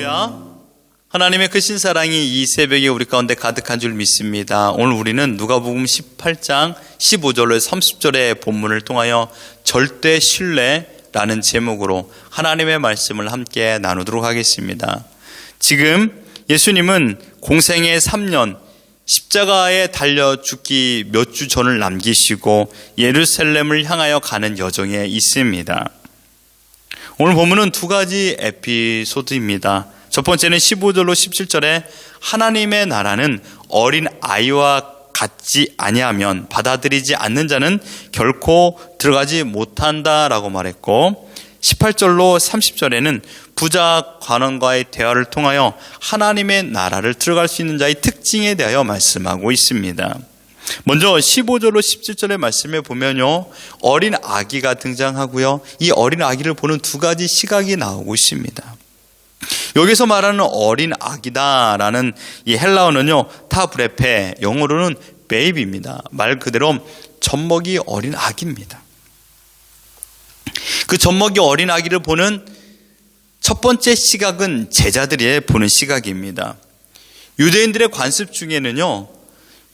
할렐루야. 하나님의 크신 사랑이 이 새벽에 우리 가운데 가득한 줄 믿습니다. 오늘 우리는 누가복음 18장 15절로 30절의 본문을 통하여 절대 신뢰라는 제목으로 하나님의 말씀을 함께 나누도록 하겠습니다. 지금 예수님은 공생의 3년 십자가에 달려 죽기 몇 주 전을 남기시고 예루살렘을 향하여 가는 여정에 있습니다. 오늘 본문은 두 가지 에피소드입니다. 첫 번째는 15절로 17절에 하나님의 나라는 어린 아이와 같지 아니하면 받아들이지 않는 자는 결코 들어가지 못한다라고 말했고 18절로 30절에는 부자 관원과의 대화를 통하여 하나님의 나라를 들어갈 수 있는 자의 특징에 대하여 말씀하고 있습니다. 먼저 15절로 17절의 말씀에 보면요. 어린 아기가 등장하고요. 이 어린 아기를 보는 두 가지 시각이 나오고 있습니다. 여기서 말하는 어린 아기다라는 이 헬라어는요. 타브레페 영어로는 베이비입니다. 말 그대로 젖먹이 어린 아기입니다. 그 젖먹이 어린 아기를 보는 첫 번째 시각은 제자들이 보는 시각입니다. 유대인들의 관습 중에는요.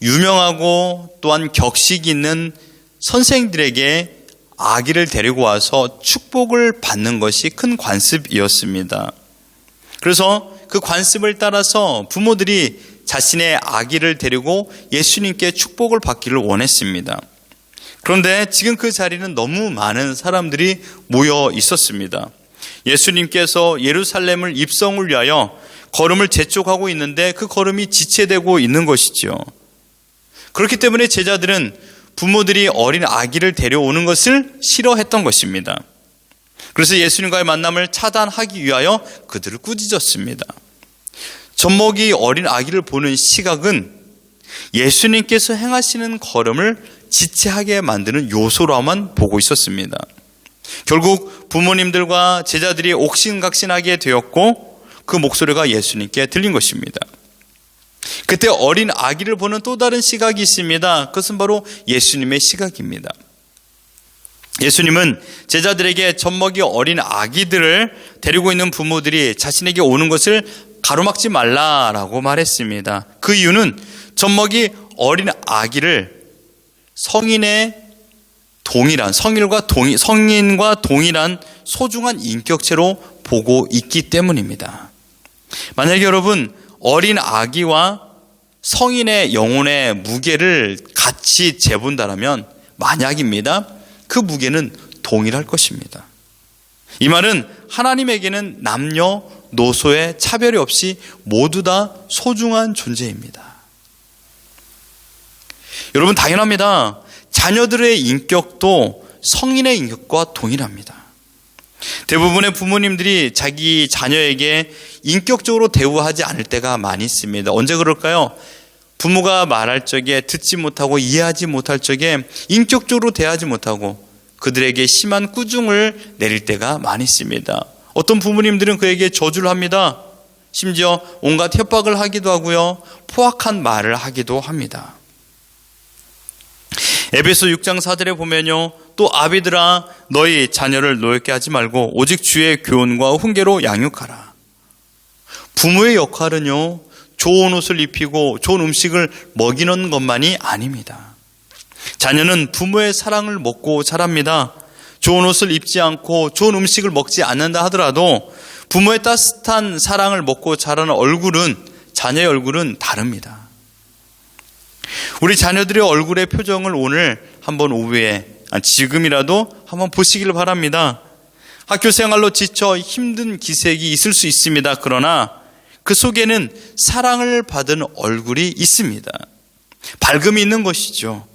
유명하고 또한 격식 있는 선생들에게 아기를 데리고 와서 축복을 받는 것이 큰 관습이었습니다. 그래서 그 관습을 따라서 부모들이 자신의 아기를 데리고 예수님께 축복을 받기를 원했습니다. 그런데 지금 그 자리는 너무 많은 사람들이 모여 있었습니다. 예수님께서 예루살렘을 입성을 위하여 걸음을 재촉하고 있는데 그 걸음이 지체되고 있는 것이죠. 그렇기 때문에 제자들은 부모들이 어린 아기를 데려오는 것을 싫어했던 것입니다. 그래서 예수님과의 만남을 차단하기 위하여 그들을 꾸짖었습니다. 젖먹이 어린 아기를 보는 시각은 예수님께서 행하시는 걸음을 지체하게 만드는 요소로만 보고 있었습니다. 결국 부모님들과 제자들이 옥신각신하게 되었고 그 목소리가 예수님께 들린 것입니다. 그때 어린 아기를 보는 또 다른 시각이 있습니다. 그것은 바로 예수님의 시각입니다. 예수님은 제자들에게 젖먹이 어린 아기들을 데리고 있는 부모들이 자신에게 오는 것을 가로막지 말라라고 말했습니다. 그 이유는 젖먹이 어린 아기를 성인의 동일한 성인과 동일, 성인과 동일한 소중한 인격체로 보고 있기 때문입니다. 만약에 여러분 어린 아기와 성인의 영혼의 무게를 같이 재본다면 만약입니다. 그 무게는 동일할 것입니다. 이 말은 하나님에게는 남녀 노소의 차별이 없이 모두 다 소중한 존재입니다. 여러분 당연합니다. 자녀들의 인격도 성인의 인격과 동일합니다. 대부분의 부모님들이 자기 자녀에게 인격적으로 대우하지 않을 때가 많이 있습니다. 언제 그럴까요? 부모가 말할 적에 듣지 못하고 이해하지 못할 적에 인격적으로 대하지 못하고 그들에게 심한 꾸중을 내릴 때가 많이 있습니다. 어떤 부모님들은 그에게 저주를 합니다. 심지어 온갖 협박을 하기도 하고요. 포악한 말을 하기도 합니다. 에베소 6장 4절에 보면요. 또 아비들아 너희 자녀를 노엽게 하지 말고 오직 주의 교훈과 훈계로 양육하라. 부모의 역할은요. 좋은 옷을 입히고 좋은 음식을 먹이는 것만이 아닙니다. 자녀는 부모의 사랑을 먹고 자랍니다. 좋은 옷을 입지 않고 좋은 음식을 먹지 않는다 하더라도 부모의 따뜻한 사랑을 먹고 자라는 얼굴은 자녀의 얼굴은 다릅니다. 우리 자녀들의 얼굴의 표정을 오늘 한번 오후에 지금이라도 한번 보시기를 바랍니다. 학교 생활로 지쳐 힘든 기색이 있을 수 있습니다. 그러나 그 속에는 사랑을 받은 얼굴이 있습니다. 밝음이 있는 것이죠.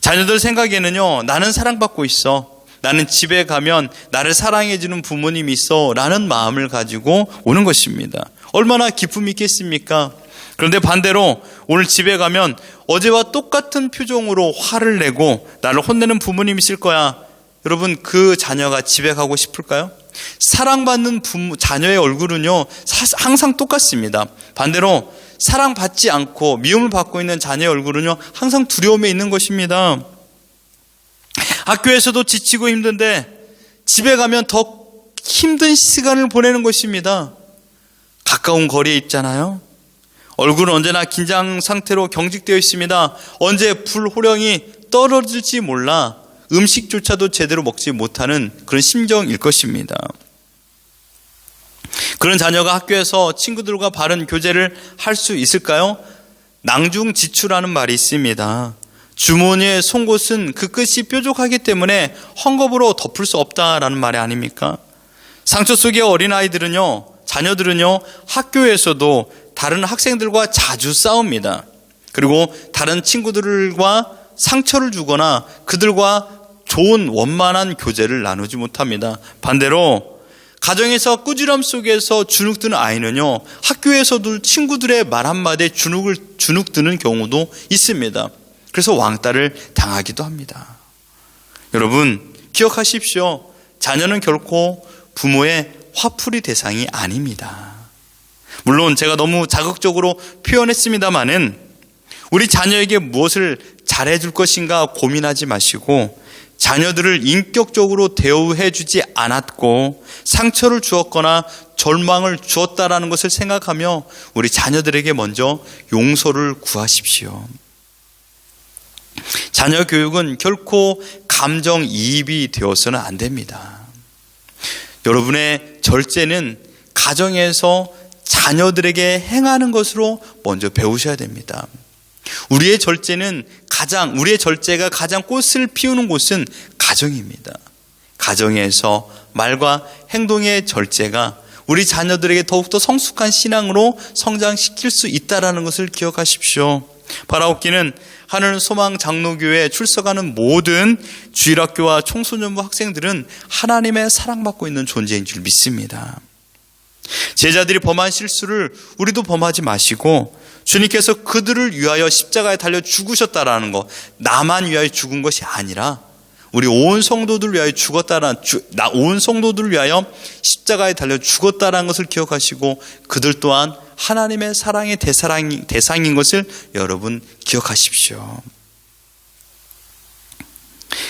자녀들 생각에는요, 나는 사랑받고 있어. 나는 집에 가면 나를 사랑해주는 부모님이 있어. 라는 마음을 가지고 오는 것입니다. 얼마나 기쁨이 있겠습니까? 그런데 반대로 오늘 집에 가면 어제와 똑같은 표정으로 화를 내고 나를 혼내는 부모님이 있을 거야. 여러분, 그 자녀가 집에 가고 싶을까요? 사랑받는 부모, 자녀의 얼굴은요, 항상 똑같습니다. 반대로 사랑받지 않고 미움을 받고 있는 자녀의 얼굴은요, 항상 두려움에 있는 것입니다. 학교에서도 지치고 힘든데 집에 가면 더 힘든 시간을 보내는 것입니다. 가까운 거리에 있잖아요. 얼굴은 언제나 긴장 상태로 경직되어 있습니다. 언제 불호령이 떨어질지 몰라 음식조차도 제대로 먹지 못하는 그런 심정일 것입니다. 그런 자녀가 학교에서 친구들과 바른 교제를 할 수 있을까요? 낭중 지추라는 말이 있습니다. 주머니의 송곳은 그 끝이 뾰족하기 때문에 헝겊으로 덮을 수 없다라는 말이 아닙니까? 상처 속의 어린아이들은요, 자녀들은요, 학교에서도 다른 학생들과 자주 싸웁니다. 그리고 다른 친구들과 상처를 주거나 그들과 좋은 원만한 교제를 나누지 못합니다. 반대로 가정에서 꾸지람 속에서 주눅드는 아이는요, 학교에서도 친구들의 말 한마디에 주눅을, 주눅드는 경우도 있습니다. 그래서 왕따를 당하기도 합니다. 여러분, 기억하십시오. 자녀는 결코 부모의 화풀이 대상이 아닙니다. 물론 제가 너무 자극적으로 표현했습니다만은 우리 자녀에게 무엇을 잘해줄 것인가 고민하지 마시고 자녀들을 인격적으로 대우해 주지 않았고 상처를 주었거나 절망을 주었다라는 것을 생각하며 우리 자녀들에게 먼저 용서를 구하십시오. 자녀 교육은 결코 감정 이입이 되어서는 안 됩니다. 여러분의 절제는 가정에서 자녀들에게 행하는 것으로 먼저 배우셔야 됩니다. 우리의 절제는 가장, 우리의 절제가 가장 꽃을 피우는 곳은 가정입니다. 가정에서 말과 행동의 절제가 우리 자녀들에게 더욱더 성숙한 신앙으로 성장시킬 수 있다라는 것을 기억하십시오. 바라옵기는 하늘 소망 장로교회에 출석하는 모든 주일학교와 청소년부 학생들은 하나님의 사랑받고 있는 존재인 줄 믿습니다. 제자들이 범한 실수를 우리도 범하지 마시고 주님께서 그들을 위하여 십자가에 달려 죽으셨다라는 것, 나만 위하여 죽은 것이 아니라 우리 온 성도들 위하여 죽었다라는 온 성도들 위하여 십자가에 달려 죽었다라는 것을 기억하시고 그들 또한 하나님의 사랑의 대사랑, 대상인 것을 여러분 기억하십시오.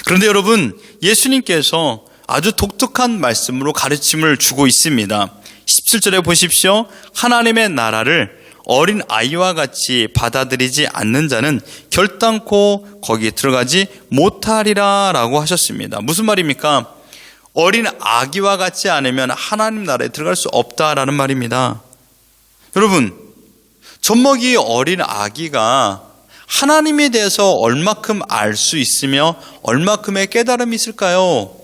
그런데 여러분, 예수님께서 아주 독특한 말씀으로 가르침을 주고 있습니다. 17절에 보십시오. 하나님의 나라를 어린 아이와 같이 받아들이지 않는 자는 결단코 거기에 들어가지 못하리라 라고 하셨습니다. 무슨 말입니까? 어린 아기와 같지 않으면 하나님 나라에 들어갈 수 없다라는 말입니다. 여러분, 젖먹이 어린 아기가 하나님에 대해서 얼마큼 알 수 있으며 얼마큼의 깨달음이 있을까요?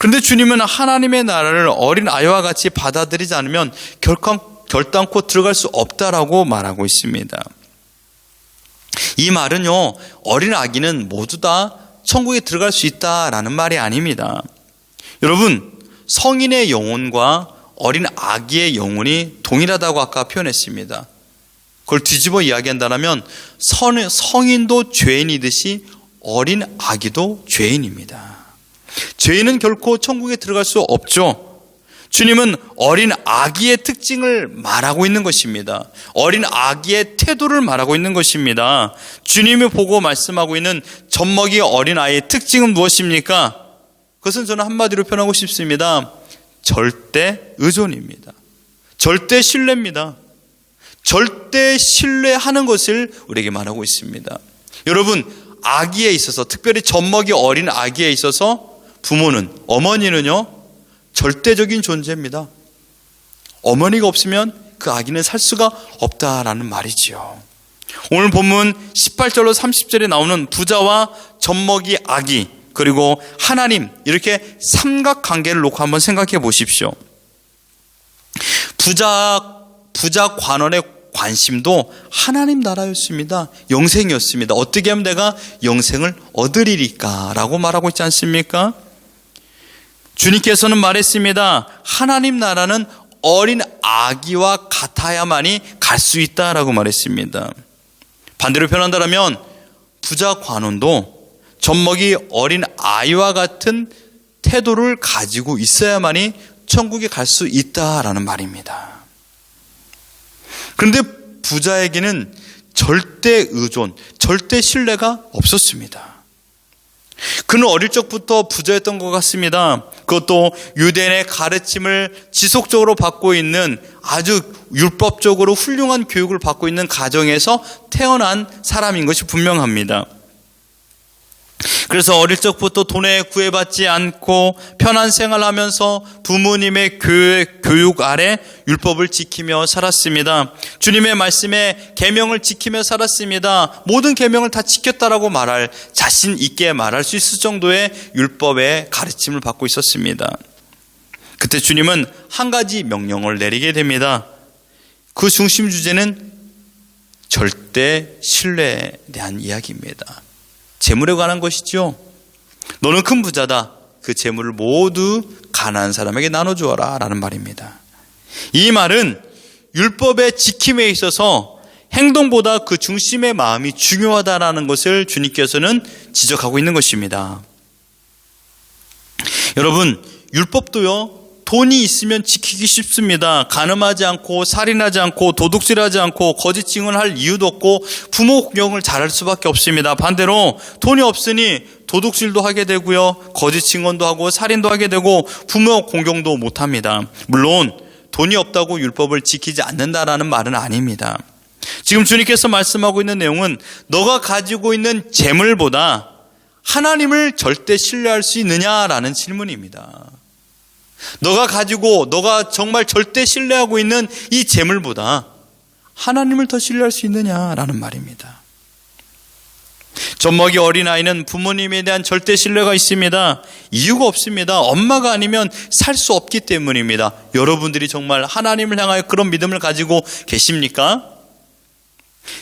그런데 주님은 하나님의 나라를 어린 아이와 같이 받아들이지 않으면 결단, 결단코 들어갈 수 없다라고 말하고 있습니다. 이 말은요, 어린 아기는 모두 다 천국에 들어갈 수 있다라는 말이 아닙니다. 여러분, 성인의 영혼과 어린 아기의 영혼이 동일하다고 아까 표현했습니다. 그걸 뒤집어 이야기한다면 성인도 죄인이듯이 어린 아기도 죄인입니다. 죄인은 결코 천국에 들어갈 수 없죠. 주님은 어린 아기의 특징을 말하고 있는 것입니다. 어린 아기의 태도를 말하고 있는 것입니다. 주님이 보고 말씀하고 있는 젖먹이 어린 아이의 특징은 무엇입니까? 그것은 저는 한마디로 표현하고 싶습니다. 절대 의존입니다. 절대 신뢰입니다. 절대 신뢰하는 것을 우리에게 말하고 있습니다. 여러분, 아기에 있어서, 특별히 젖먹이 어린 아기에 있어서 부모는, 어머니는요, 절대적인 존재입니다. 어머니가 없으면 그 아기는 살 수가 없다라는 말이지요. 오늘 본문 18절로 30절에 나오는 부자와 젖먹이 아기, 그리고 하나님 이렇게 삼각 관계를 놓고 한번 생각해 보십시오. 부자 부자 관원의 관심도 하나님 나라였습니다. 영생이었습니다. 어떻게 하면 내가 영생을 얻으리리까라고 말하고 있지 않습니까? 주님께서는 말했습니다. 하나님 나라는 어린 아기와 같아야만이 갈 수 있다라고 말했습니다. 반대로 표현한다면 부자 관원도 젖먹이 어린 아이와 같은 태도를 가지고 있어야만이 천국에 갈 수 있다라는 말입니다. 그런데 부자에게는 절대 의존, 절대 신뢰가 없었습니다. 그는 어릴 적부터 부자였던 것 같습니다. 그것도 유대인의 가르침을 지속적으로 받고 있는 아주 율법적으로 훌륭한 교육을 받고 있는 가정에서 태어난 사람인 것이 분명합니다. 그래서 어릴 적부터 돈에 구애받지 않고 편한 생활하면서 부모님의 교육, 교육 아래 율법을 지키며 살았습니다. 주님의 말씀에 계명을 지키며 살았습니다. 모든 계명을 다 지켰다라고 말할 자신 있게 말할 수 있을 정도의 율법의 가르침을 받고 있었습니다. 그때 주님은 한 가지 명령을 내리게 됩니다. 그 중심 주제는 절대 신뢰에 대한 이야기입니다. 재물에 관한 것이죠. 너는 큰 부자다. 그 재물을 모두 가난한 사람에게 나눠주어라. 라는 말입니다. 이 말은 율법의 지킴에 있어서 행동보다 그 중심의 마음이 중요하다라는 것을 주님께서는 지적하고 있는 것입니다. 여러분, 율법도요, 돈이 있으면 지키기 쉽습니다. 가늠하지 않고 살인하지 않고 도둑질하지 않고 거짓 증언할 이유도 없고 부모 공경을 잘할 수밖에 없습니다. 반대로 돈이 없으니 도둑질도 하게 되고요. 거짓 증언도 하고 살인도 하게 되고 부모 공경도 못 합니다. 물론 돈이 없다고 율법을 지키지 않는다라는 말은 아닙니다. 지금 주님께서 말씀하고 있는 내용은 너가 가지고 있는 재물보다 하나님을 절대 신뢰할 수 있느냐라는 질문입니다. 너가 가지고 너가 정말 절대 신뢰하고 있는 이 재물보다 하나님을 더 신뢰할 수 있느냐라는 말입니다. 젖먹이 어린아이는 부모님에 대한 절대 신뢰가 있습니다. 이유가 없습니다. 엄마가 아니면 살 수 없기 때문입니다. 여러분들이 정말 하나님을 향하여 그런 믿음을 가지고 계십니까?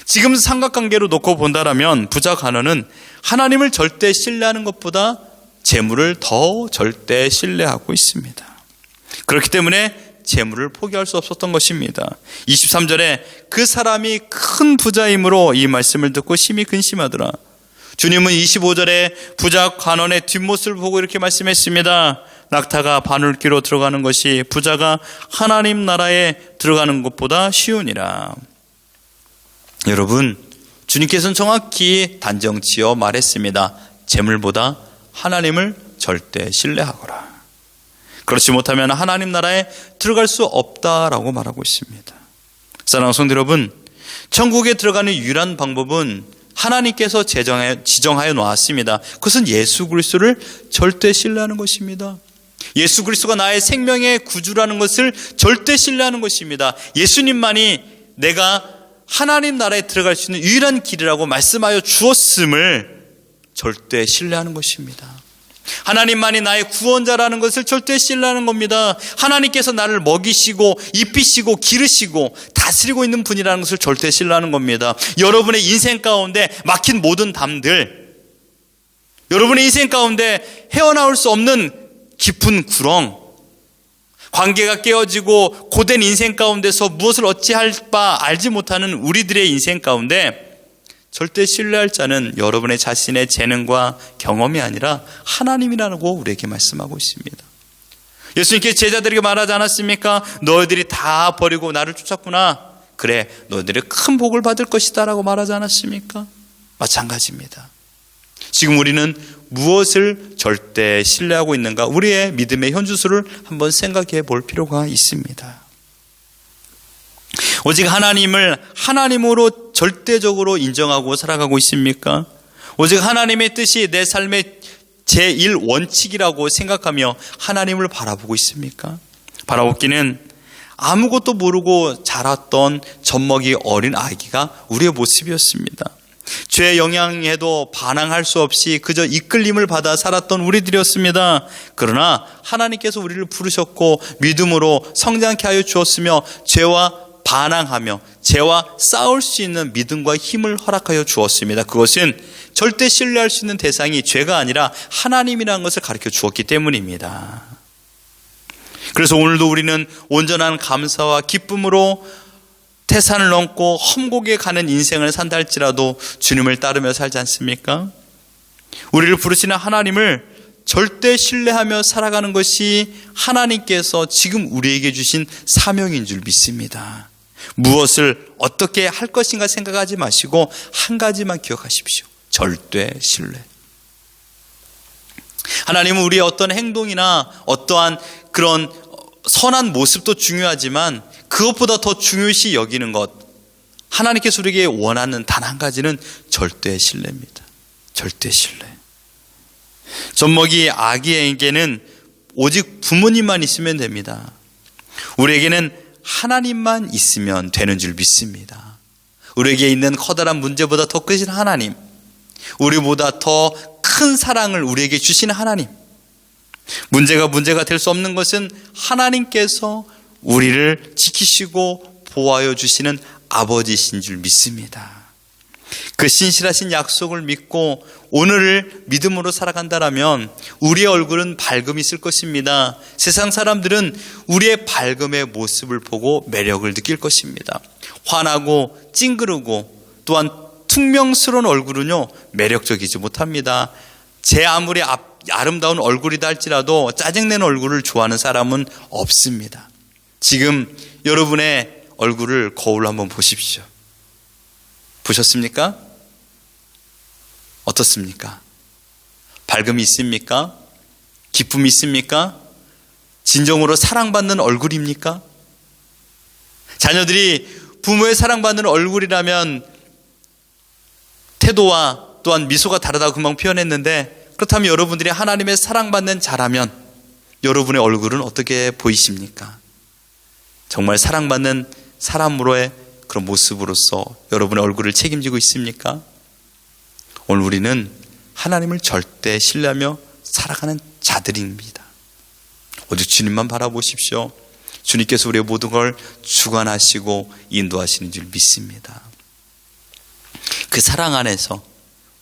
지금 삼각관계로 놓고 본다라면 부자 가난은 하나님을 절대 신뢰하는 것보다 재물을 더 절대 신뢰하고 있습니다. 그렇기 때문에 재물을 포기할 수 없었던 것입니다. 23절에 그 사람이 큰 부자이므로 이 말씀을 듣고 심히 근심하더라. 주님은 25절에 부자 관원의 뒷모습을 보고 이렇게 말씀했습니다. 낙타가 바늘귀로 들어가는 것이 부자가 하나님 나라에 들어가는 것보다 쉬우니라. 여러분, 주님께서는 정확히 단정 지어 말했습니다. 재물보다 하나님을 절대 신뢰하거라. 그렇지 못하면 하나님 나라에 들어갈 수 없다라고 말하고 있습니다. 사랑하는 성도 여러분, 천국에 들어가는 유일한 방법은 하나님께서 제정하여, 지정하여 놓았습니다. 그것은 예수 그리스도를 절대 신뢰하는 것입니다. 예수 그리스도가 나의 생명의 구주라는 것을 절대 신뢰하는 것입니다. 예수님만이 내가 하나님 나라에 들어갈 수 있는 유일한 길이라고 말씀하여 주었음을 절대 신뢰하는 것입니다. 하나님만이 나의 구원자라는 것을 절대 신뢰하는 겁니다. 하나님께서 나를 먹이시고 입히시고 기르시고 다스리고 있는 분이라는 것을 절대 신뢰하는 겁니다. 여러분의 인생 가운데 막힌 모든 담들, 여러분의 인생 가운데 헤어나올 수 없는 깊은 구렁, 관계가 깨어지고 고된 인생 가운데서 무엇을 어찌할 바 알지 못하는 우리들의 인생 가운데 절대 신뢰할 자는 여러분의 자신의 재능과 경험이 아니라 하나님이라고 우리에게 말씀하고 있습니다. 예수님께 제자들에게 말하지 않았습니까? 너희들이 다 버리고 나를 쫓았구나. 그래, 너희들이 큰 복을 받을 것이다. 라고 말하지 않았습니까? 마찬가지입니다. 지금 우리는 무엇을 절대 신뢰하고 있는가? 우리의 믿음의 현주소를 한번 생각해 볼 필요가 있습니다. 오직 하나님을 하나님으로 절대적으로 인정하고 살아가고 있습니까? 오직 하나님의 뜻이 내 삶의 제1 원칙이라고 생각하며 하나님을 바라보고 있습니까? 바라보기는 아무것도 모르고 자랐던 젖먹이 어린 아기가 우리의 모습이었습니다. 죄의 영향에도 반항할 수 없이 그저 이끌림을 받아 살았던 우리들이었습니다. 그러나 하나님께서 우리를 부르셨고 믿음으로 성장케 하여 주었으며 죄와 반항하며 죄와 싸울 수 있는 믿음과 힘을 허락하여 주었습니다. 그것은 절대 신뢰할 수 있는 대상이 죄가 아니라 하나님이라는 것을 가르쳐 주었기 때문입니다. 그래서 오늘도 우리는 온전한 감사와 기쁨으로 태산을 넘고 험곡에 가는 인생을 산다 할지라도 주님을 따르며 살지 않습니까? 우리를 부르시는 하나님을 절대 신뢰하며 살아가는 것이 하나님께서 지금 우리에게 주신 사명인 줄 믿습니다. 무엇을 어떻게 할 것인가 생각하지 마시고 한 가지만 기억하십시오. 절대 신뢰. 하나님은 우리의 어떤 행동이나 어떠한 그런 선한 모습도 중요하지만 그것보다 더 중요시 여기는 것. 하나님께서 우리에게 원하는 단 한 가지는 절대 신뢰입니다. 절대 신뢰. 젖먹이 아기에게는 오직 부모님만 있으면 됩니다. 우리에게는 하나님만 있으면 되는 줄 믿습니다. 우리에게 있는 커다란 문제보다 더 크신 하나님, 우리보다 더 큰 사랑을 우리에게 주시는 하나님. 문제가 문제가 될 수 없는 것은 하나님께서 우리를 지키시고 보호하여 주시는 아버지신 줄 믿습니다. 그 신실하신 약속을 믿고 오늘을 믿음으로 살아간다라면 우리의 얼굴은 밝음이 있을 것입니다. 세상 사람들은 우리의 밝음의 모습을 보고 매력을 느낄 것입니다. 환하고 찡그르고 또한 퉁명스러운 얼굴은요 매력적이지 못합니다. 제 아무리 아름다운 얼굴이다 할지라도 짜증내는 얼굴을 좋아하는 사람은 없습니다. 지금 여러분의 얼굴을 거울로 한번 보십시오. 보셨습니까? 어떻습니까? 밝음이 있습니까? 기쁨이 있습니까? 진정으로 사랑받는 얼굴입니까? 자녀들이 부모의 사랑받는 얼굴이라면 태도와 또한 미소가 다르다고 금방 표현했는데 그렇다면 여러분들이 하나님의 사랑받는 자라면 여러분의 얼굴은 어떻게 보이십니까? 정말 사랑받는 사람으로의 그런 모습으로서 여러분의 얼굴을 책임지고 있습니까? 오늘 우리는 하나님을 절대 신뢰하며 살아가는 자들입니다. 오직 주님만 바라보십시오. 주님께서 우리의 모든 걸 주관하시고 인도하시는 줄 믿습니다. 그 사랑 안에서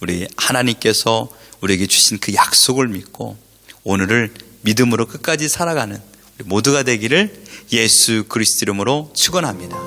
우리 하나님께서 우리에게 주신 그 약속을 믿고 오늘을 믿음으로 끝까지 살아가는 모두가 되기를 예수 그리스도 이름으로 축원합니다.